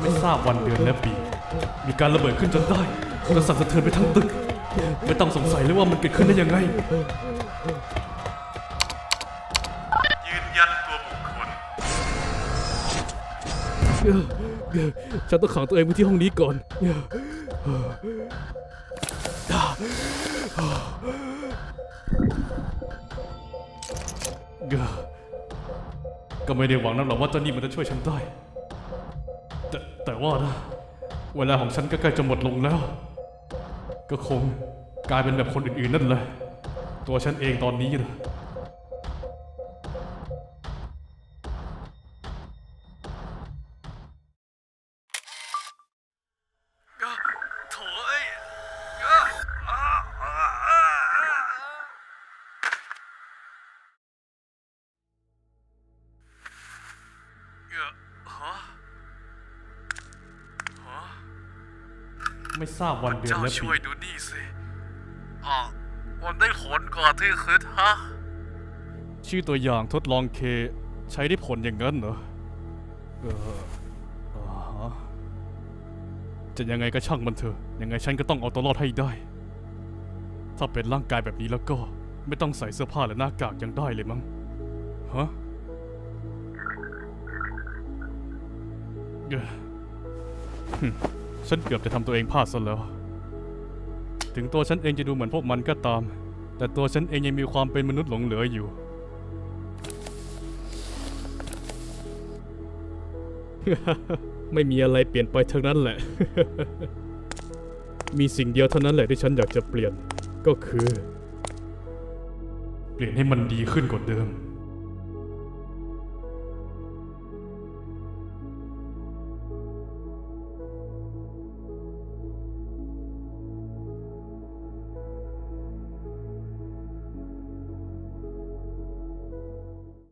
ไม่ทราบวันเดือนและปี มีการระเบิดขึ้นจนได้กระสั่นสะเทือนไปทั้งตึก ไม่ต้องสงสัยเลยว่ามันเกิดขึ้นได้ยังไง ยืนยันตัวบุคคล ฉันต้องขังตัวเองไว้ที่ห้องนี้ก่อน ก็ไม่ได้หวังนักหรอกว่าเจ้านี่มันจะช่วยฉันได้ แต่ว่านะเวลาของฉันก็ใกล้จะหมดลงแล้ว ก็คงกลายเป็นแบบคนอื่นๆนั่นแหละ ตัวฉันเองตอนนี้นะ ไม่ทราบวันเดือนเจ้าและปีช่วยดูนี่สิอ๋อมันได้ผลก่อนที่คืนฮะ ชื่อตัวอย่างทดลองเค ใช้ได้ผลอย่างนั้นเหรอเอออ่าฮะจะยังไงก็ช่างมันเถอะยังไงฉันก็ต้องเอาตัวรอดให้ได้ ถ้าเป็นร่างกายแบบนี้แล้วก็ไม่ต้องใส่เสื้อผ้าและหน้ากากยังได้เลยมั้งฮะเอ้อหึ ฉันเกือบจะทำตัวเองพลาดซะแล้ว ถึงตัวฉันเองจะดูเหมือนพวกมันก็ตาม แต่ตัวฉันเองยังมีความเป็นมนุษย์หลงเหลืออยู่ ไม่มีอะไรเปลี่ยนไปทั้งนั้นแหละ มีสิ่งเดียวเท่านั้นแหละที่ฉันอยากจะเปลี่ยน ก็คือ เปลี่ยนให้มันดีขึ้นกว่าเดิม